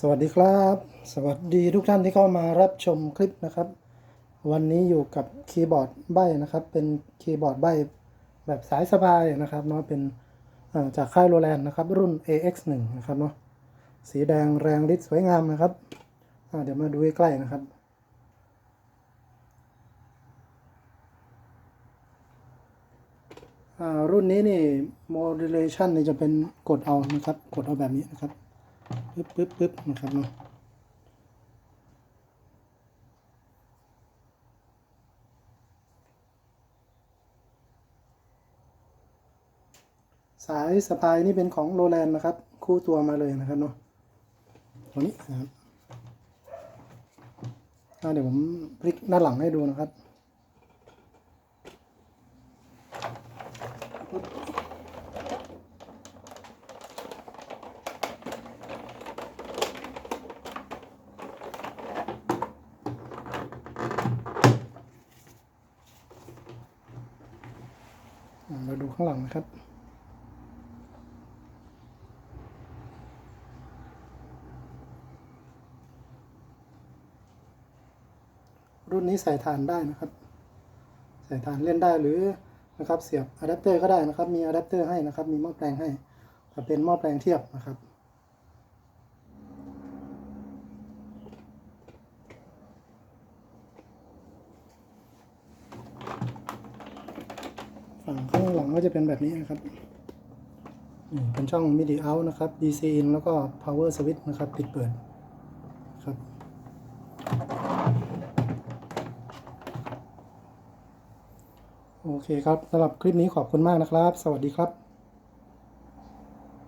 สวัสดีครับ สวัสดีทุกท่านที่เข้ามารับชมคลิปนะครับ วันนี้อยู่กับคีย์บอร์ดใบนะครับ เป็นคีย์บอร์ดใบแบบสายสบายนะครับเนาะเป็นจากค่ายโรแลนด์นะครับ รุ่น AX1 นะครับเนาะสีแดงแรงฤทธิ์สวยงามนะครับเดี๋ยวมาดูใกล้ๆนะครับรุ่นนี้นี่ modulation นี่จะเป็นกดเอานะครับ กดเอาแบบนี้นะครับ ปึ๊บปึ๊บปึ๊บนะครับเนาะสายสปายนี่เป็นของโรแลนด์นะครับ คู่ตัวมาเลยนะครับเนาะตัวนี้นะครับเดี๋ยวผมพลิกด้านหลังให้ดูนะครับ เราดูข้างหลังนะครับรุ่นนี้ใส่ฐานได้นะครับ ใส่ฐานเล่นได้หรือนะครับเสียบอะแดปเตอร์ก็ได้นะครับ มีอะแดปเตอร์ให้นะครับ มีหม้อแปลงให้แต่เป็นหม้อแปลงเทียบนะครับ ข้างหลังก็จะเป็นแบบนี้นะครับเป็นช่อง MIDI out นะครับ DC in แล้วก็ power switch นะครับ ปิดเปิดครับ โอเคครับสำหรับคลิปนี้ขอบคุณมากนะครับ สวัสดีครับ